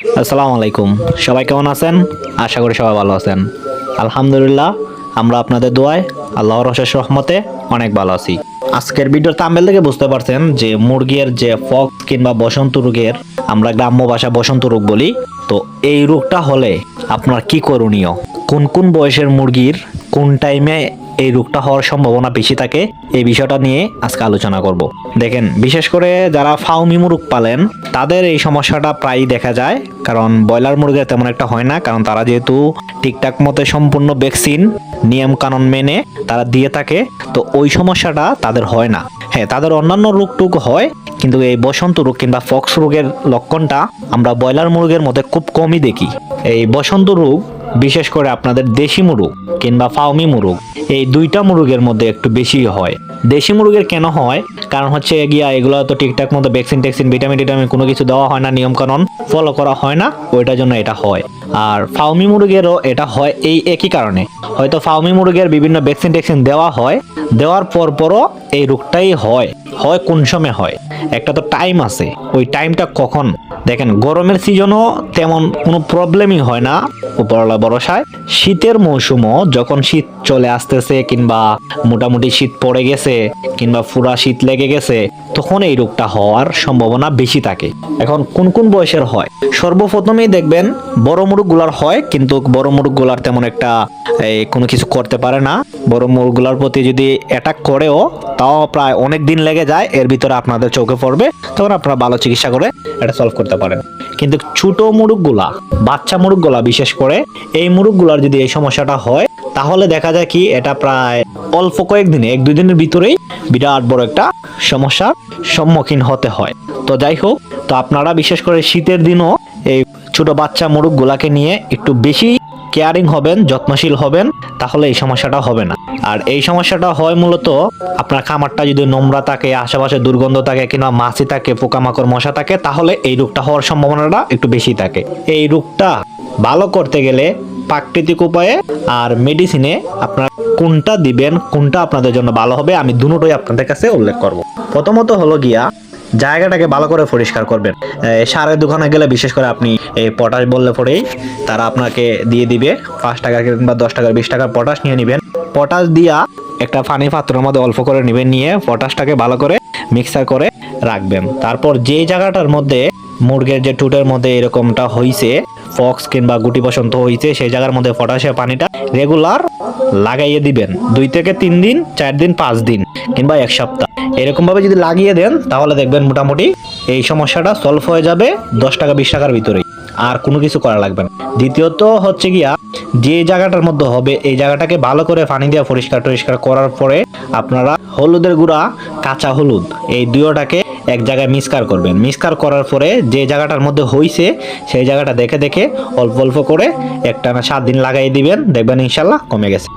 আসসালামু আলাইকুম। সবাই কেমন আছেন? আশা করি সবাই ভালো আছেন। আলহামদুলিল্লাহ, আমরা আপনাদের দোয়ায় আল্লাহর অশেষ রহমতে অনেক ভালো আছি। আজকের ভিডিওর তাম্বেল থেকে বুঝতে পারছেন যে মুরগির যে ফক্স কিংবা বসন্ত রোগের, আমরা গ্রাম্য ভাষা বসন্ত রোগ বলি। তো এই রোগটা হলে আপনার কি করণীয়? কোন কোন বয়সের মুরগির, কোন টাইমে এই রোগটা হওয়ার সম্ভাবনা বেশি থাকে, এই বিষয়টা নিয়ে আজকে আলোচনা করব। দেখেন, বিশেষ করে যারা ফাউমি মুরগ পালেন, তাদের এই সমস্যাটা প্রায়ই দেখা যায়, কারণ ব্রয়লার মুরগির তেমন একটা হয় না, কারণ তারা যেহেতু ঠিকঠাক মতো সম্পূর্ণ ভ্যাকসিন, নিয়ম কানুন মেনে তারা দিয়ে থাকে, তো ওই সমস্যাটা তাদের হয় না। হ্যাঁ তাদের অন্যান্য রোগটুক হয় কিন্তু এই বসন্ত রোগ কিংবা ফক্স রোগের লক্ষণটা আমরা ব্রয়লার মুরগের মধ্যে খুব কমই দেখি। এই বসন্ত রোগ, বিশেষ করে আপনাদের দেশি মুরগ কিংবা ফাউমি মুরগ, এই দুইটা মুরগের মধ্যে একটু বেশি হয়। দেশি মুরগের কেন হয়? কারণ হচ্ছে গিয়া এগুলো তো ঠিকঠাক মতো ভ্যাকসিন ট্যাকসিন ভিটামিন টিটামিন কোনো কিছু দেওয়া হয় না নিয়ম কানুন ফলো করা হয় না, ওইটার জন্য এটা হয়। আর ফাউমি মুরগেরও এটা হয় এই একই কারণে। হয়তো ফাউমি মুরগের বিভিন্ন ভ্যাকসিন ট্যাকসিন দেওয়া হয়, দেওয়ার পর পরও এই রোগটাই হয় হয় কোন সময় হয়। একটা তো টাইম আছে, ওই টাইমটা কখন দেখেন, গরমের সিজনও তেমন কোনো প্রবলেমই হয় না উপরওয়ালা ভরসায়। শীতের মৌসুমও যখন শীত চলে আসতেছে কিংবা মোটামুটি শীত পড়ে গেছে কিংবা ফুরা শীত লেগে গেছে, তখন এই রোগটা হওয়ার সম্ভাবনা বেশি থাকে। এখন কোন কোন বয়সের হয়? সর্বপ্রথমেই দেখবেন, বড় মুরগগুলার হয়, কিন্তু বড় মুরগগুলার তেমন একটা কোনো কিছু করতে পারে না। বড় মুরগগুলার প্রতি যদি অ্যাটাক করেও, তাও প্রায় অনেক দিন লেগে যায়, এর ভিতরে আপনাদের চোখে পড়বে, তখন আপনারা ভালো চিকিৎসা করে এটা সলভ করতে পারেন কিন্তু ছোট মুরগগুলা বাচ্চা মুরগগুলা বিশেষ করে, এই মুরগগুলার যদি এই সমস্যাটা হয়, তাহলে দেখা যায় কি, এটা প্রায় অল্প কয়েকদিনে, এক দুই দিনের ভিতরেই বিরাট বড় একটা সমস্যার সম্মুখীন হতে হয়। তো যাই হোক, তো আপনারা বিশেষ করে শীতের দিনও এই ছোট বাচ্চা মুরগগুলাকে নিয়ে একটু বেশি কেয়ারিং হবেন, যত্নশীল হবেন, তাহলে এই সমস্যাটা হবে না। আর এই সমস্যাটা হয় মূলত আপনার খামারটা যদি নোংরা থাকে, আশেপাশে দুর্গন্ধ থাকে কিংবা মাছি থাকে, পোকামাকড়, মশা থাকে, তাহলে এই রোগটা হওয়ার সম্ভাবনাটা একটু বেশি থাকে। এই রোগটা ভালো করতে গেলে প্রাকৃতিক উপায়ে আর মেডিসিনে আপনার কোনটা দিবেন, কোনটা আপনাদের জন্য ভালো হবে, আমি দুটোই আপনাদের কাছে উল্লেখ করব। প্রথমত হলো গিয়া জায়গাটাকে ভালো করে পরিষ্কার করবেন। সারের দোকানে গেলে বিশেষ করে আপনি পটাশ বললে পরেই তারা আপনাকে দিয়ে দিবে পাঁচ টাকা কিংবা দশ টাকার বিশ টাকার পটাশ নিয়ে নেবেন। পটাশ দিয়া একটা পানি পাত্রের মধ্যে অল্প করে নেবেন, নিয়ে পটাশটাকে ভালো করে মিক্সার করে রাখবেন। তারপর যে জায়গাটার মধ্যে মুরগের যে টুটের মধ্যে এরকমটা হইছে ফক্স কিংবা গুটি বসন্ত হইছে, সেই জায়গার মধ্যে পটাশের পানিটা রেগুলার লাগাইয়ে দিবেন। দুই থেকে তিন দিন, চার দিন, পাঁচ দিন কিংবা এক সপ্তাহ। এরকম ভাবে যদি লাগিয়ে দেন, তাহলে দেখবেন মোটামুটি এই সমস্যাটা সলভ হয়ে যাবে দশ টাকা, বিশ টাকার ভিতরেই। আর কোনো কিছু করা লাগবে না। দ্বিতীয়ত হচ্ছে গিয়া, যে জায়গাটার মধ্যে হবে, এই জায়গাটাকে ভালো করে পানি দিয়ে পরিষ্কার টরিষ্কার করার পরে আপনারা হলুদের গুঁড়া, কাঁচা হলুদ, এই দুয়োটাকে এক জায়গায় মিক্সকার করবেন। মিক্সকার করার পরে যে জায়গাটার মধ্যে হইছে, সেই জায়গাটা দেখে দেখে অল্প অল্প করে একটা না সাত দিন লাগাই দিবেন, দেখবেন ইনশাল্লাহ কমে গেছে।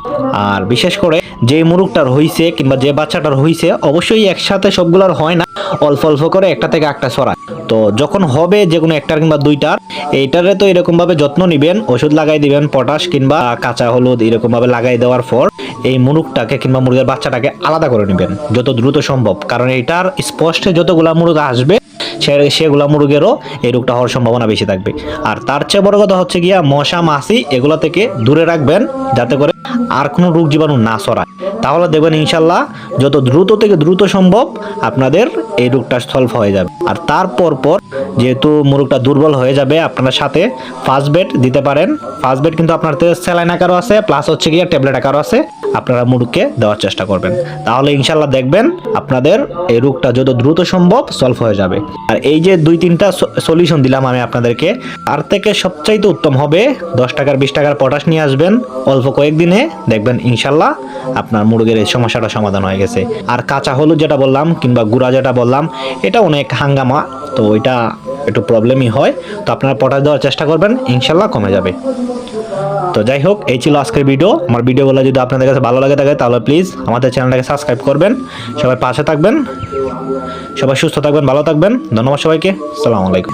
আর বিশেষ করে যে মুরগটার হইছে কিংবা যে বাচ্চাটার হইছে, অবশ্যই একসাথে সবগুলোর হয় না, অল্প অল্প করে একটা থেকে একটা ছড়ায়। তো যখন হবে যে কোনো একটার কিংবা দুইটার, এইটারে তো এরকম ভাবে যত্ন নিবেন, ওষুধ লাগাই দিবেন, পটাশ কিংবা কাঁচা হলুদ এরকম ভাবে লাগাই দেওয়ার পর এই মুরগটাকে কিংবা মুরগের বাচ্চাটাকে আলাদা করে নেবেন, যত দ্রুত সম্ভব। কারণ এটার স্পষ্টে যতগুলা মুরগ আসবে, সে- সেগুলা মুরগেরও এই রোগটা হওয়ার সম্ভাবনা বেশি থাকবে। আর তার চেয়ে বড় কথা হচ্ছে গিয়া মশা, মাছি, এগুলো থেকে দূরে রাখবেন যাতে করে আর কোনো রোগ জীবাণু না ছড়ায়। তাহলে দেখবেন ইনশাল্লাহ যত দ্রুত থেকে দ্রুত সম্ভব আপনাদের এই রোগটা সলভ হয়ে যাবে। আর তারপর পর যেহেতু মুরগটা দুর্বল হয়ে যাবে আপনার সাথে ফার্স্ট বেড দিতে পারেন। ফার্স্ট বেড কিন্তু আপনার স্যালাইন আকারও আছে প্লাস হচ্ছে গিয়ে ট্যাবলেট আকারও আছে। আপনারা মুরগকে দেওয়ার চেষ্টা করবেন। তাহলে ইনশাল্লাহ দেখবেন আপনাদের এই রোগটা যত দ্রুত সম্ভব সলভ হয়ে যাবে। আর এই যে দুই তিনটা সলিউশন দিলাম আমি আপনাদেরকে আর থেকে সবচাইতে উত্তম হবে দশ টাকার, বিশ টাকার পটাশ নিয়ে আসবেন। অল্প কয়েকদিনে দেখবেন ইনশাল্লাহ আপনার মুরগের এই সমস্যাটা সমাধান হয়ে গেছে। আর কাঁচা হলুদ যেটা বললাম কিংবা গুঁড়া যেটা বললাম, এটা অনেক হাঙ্গামা, তো ওইটা একটু প্রবলেমই হয়। তো আপনারা পটাশ দেওয়ার চেষ্টা করবেন, ইনশাল্লাহ কমে যাবে। তো যাই হোক, এই ছিল আজকের ভিডিও আমার ভিডিওগুলো যদি আপনাদের কাছে ভালো লাগে থাকে, তাহলে প্লিজ আমাদের চ্যানেলটাকে সাবস্ক্রাইব করবেন। সবাই পাশে থাকবেন, সবাই সুস্থ থাকবেন, ভালো থাকবেন। ধন্যবাদ সবাইকে। সালামু আলাইকুম।